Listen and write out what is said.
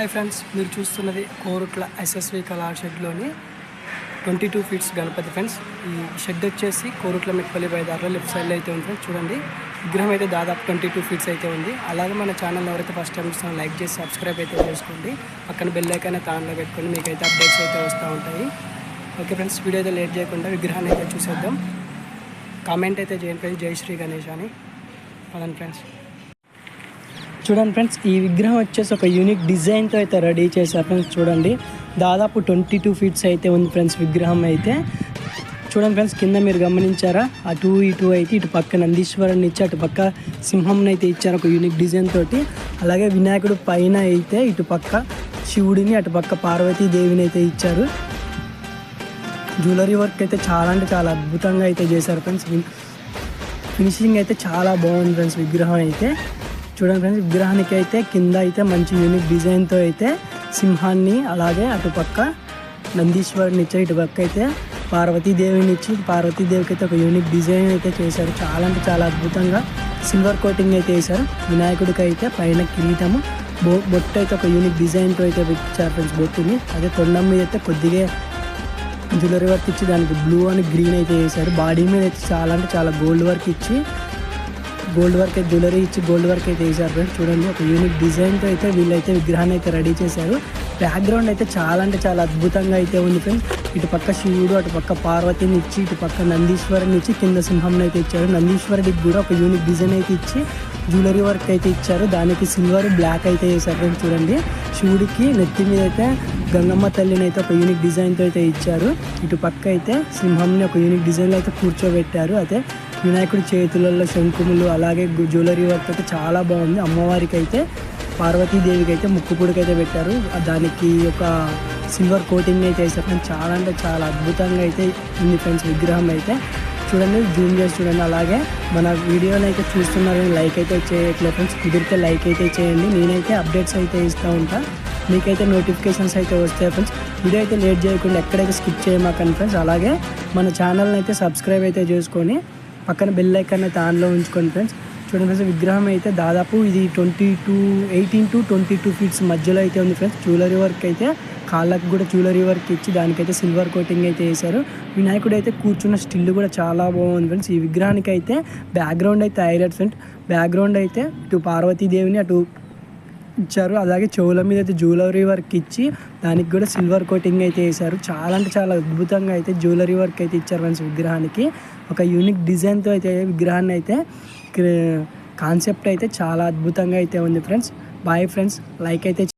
Hi friends మీరు చూస్తున్నది Korutla SSV కళా షెడ్లోని twenty two feets Ganapati friends ఈ షెడ్ వచ్చేసి కోరుట్ల మెట్పల్లి బయదారిలో లెఫ్ట్ సైడ్లో అయితే ఉంది ఫ్రెండ్స్ చూడండి. విగ్రహం అయితే దాదాపు ట్వంటీ టూ ఫీట్స్ అయితే ఉంది. అలాగే మన ఛానల్ ఎవరైతే ఫస్ట్ టైం ఇస్తారో లైక్ చేసి సబ్స్క్రైబ్ అయితే చేసుకోండి. పక్కన బెల్ ఐకాన్ అయితే ఆన్లో పెట్టుకోండి మీకైతే అప్డేట్స్ అయితే వస్తూ ఉంటాయి. ఓకే ఫ్రెండ్స్ వీడియో అయితే లేట్ చేయకుండా విగ్రహాన్ని అయితే చూసేద్దాం. కామెంట్ అయితే చేయండి ఫ్రెండ్స్ జై శ్రీ గణేష్ అని. పదండి ఫ్రెండ్స్ చూడండి ఫ్రెండ్స్ ఈ విగ్రహం వచ్చేసి ఒక యూనిక్ డిజైన్తో అయితే రెడీ చేశారు ఫ్రెండ్స్ చూడండి. దాదాపు ట్వంటీ టూ ఫీట్స్ అయితే ఉంది ఫ్రెండ్స్ విగ్రహం అయితే. చూడండి ఫ్రెండ్స్ కింద మీరు గమనించారా? అటు ఇటు అయితే ఇటు పక్క నందీశ్వరుని ఇచ్చి అటు పక్క సింహంని అయితే ఇచ్చారు ఒక యూనిక్ డిజైన్ తోటి. అలాగే వినాయకుడు పైన అయితే ఇటు పక్క శివుడిని అటు పక్క పార్వతీదేవిని అయితే ఇచ్చారు. జ్యువెలరీ వర్క్ అయితే చాలా అంటే చాలా అద్భుతంగా అయితే చేశారు ఫ్రెండ్స్. ఫినిషింగ్ అయితే చాలా బాగుంది ఫ్రెండ్స్ విగ్రహం అయితే. చూడండి ఫ్రెండ్స్ విగ్రహానికి అయితే కింద అయితే మంచి యూనిక్ డిజైన్తో అయితే సింహాన్ని అలాగే అటుపక్క నందీశ్వరుని ఇచ్చి ఇటు పక్క అయితే పార్వతీదేవిని ఇచ్చి పార్వతీదేవికి అయితే ఒక యూనిక్ డిజైన్ అయితే చేశారు. చాలా అంటే చాలా అద్భుతంగా సిల్వర్ కోటింగ్ అయితే వేశారు. వినాయకుడికి అయితే పైన కిరీటము బొ బొట్టు అయితే ఒక యూనిక్ డిజైన్తో అయితే ఇచ్చారు ఫ్రెండ్స్ బొట్టుని. అదే తొండం మీద అయితే కొద్దిగా జ్యువెలరీ వర్క్ ఇచ్చి దానికి బ్లూ అని గ్రీన్ అయితే వేశారు. బాడీ మీద అయితే చాలా అంటే చాలా గోల్డ్ వర్క్ ఇచ్చి గోల్డ్ వర్క్ అయితే జ్యువెలరీ ఇచ్చి గోల్డ్ వర్క్ అయితే వేసారు ఫ్రెండ్స్. చూడండి ఒక యూనిక్ డిజైన్తో అయితే వీళ్ళైతే విగ్రహాన్ని అయితే రెడీ చేశారు. బ్యాక్గ్రౌండ్ అయితే చాలా అంటే చాలా అద్భుతంగా అయితే ఉంది ఫ్రెండ్స్. ఇటు పక్క శివుడు అటు పక్క పార్వతిని ఇచ్చి ఇటు పక్క నందీశ్వరుని ఇచ్చి కింద సింహంని అయితే ఇచ్చారు. నందీశ్వరుడికి కూడా ఒక యూనిక్ డిజైన్ అయితే ఇచ్చి జ్యువెలరీ వర్క్ అయితే ఇచ్చారు. దానికి సిల్వర్ బ్లాక్ అయితే వేశారు ఫ్రెండ్స్. చూడండి శివుడికి నెత్తి మీద అయితే గంగమ్మ తల్లిని అయితే ఒక యూనిక్ డిజైన్తో అయితే ఇచ్చారు. ఇటు పక్క అయితే సింహంని ఒక యూనిక్ డిజైన్లో అయితే కూర్చోబెట్టారు. అయితే వినాయకుడి చేతులలో శంకుములు అలాగే జ్యువెలరీ వర్క్ అయితే చాలా బాగుంది. అమ్మవారికి అయితే పార్వతీదేవికి అయితే ముక్కుపుడికి అయితే పెట్టారు దానికి ఒక సిల్వర్ కోటింగ్ అయితే వేసారు చాలా అంటే చాలా అద్భుతంగా అయితే ఉంది ఫ్రెండ్స్ విగ్రహం అయితే. చూడండి జూమ్ చేసి చూడండి. అలాగే మన వీడియోని అయితే చూస్తున్నారని లైక్ అయితే చేయట్లేదు ఫ్రెండ్స్. కుదిరితే లైక్ అయితే చేయండి. నేనైతే అప్డేట్స్ అయితే ఇస్తూ ఉంటాను మీకైతే నోటిఫికేషన్స్ అయితే వస్తాయి ఫ్రెండ్స్. వీడియో అయితే లేట్ చేయకుండా ఎక్కడైతే స్కిప్ చేయమాకండి ఫ్రెండ్స్. అలాగే మన ఛానల్ని అయితే సబ్స్క్రైబ్ అయితే చేసుకొని పక్కన బెల్ ఐకాన్ అయితే ఆన్లో ఉంచుకోండి ఫ్రెండ్స్ చూడండి ఫ్రెండ్స్ విగ్రహం అయితే దాదాపు ఇది twenty two eighteen to twenty two feets మధ్యలో అయితే ఉంది ఫ్రెండ్స్ జ్యువెలరీ వర్క్ అయితే కాళ్ళకు కూడా జ్యువెలరీ వర్క్ ఇచ్చి దానికైతే సిల్వర్ కోటింగ్ అయితే వేశారు. వినాయకుడు అయితే కూర్చున్న స్టిల్ కూడా చాలా బాగుంది ఫ్రెండ్స్ ఈ విగ్రహానికి అయితే బ్యాక్గ్రౌండ్ అయితే హైలైట్ ఫ్రెండ్స్ బ్యాక్గ్రౌండ్ అయితే ఇటు పార్వతీదేవిని అటు ఇచ్చారు. అలాగే చెవుల మీద అయితే జ్యువెలరీ వర్క్ ఇచ్చి దానికి కూడా సిల్వర్ కోటింగ్ అయితే వేశారు. చాలా అంటే చాలా అద్భుతంగా అయితే జ్యువెలరీ వర్క్ అయితే ఇచ్చారు ఫ్రెండ్స్ విగ్రహానికి. ఒక యూనిక్ డిజైన్తో అయితే విగ్రహాన్ని అయితే కాన్సెప్ట్ అయితే చాలా అద్భుతంగా అయితే ఉంది ఫ్రెండ్స్. బాయ్ ఫ్రెండ్స్ లైక్ అయితే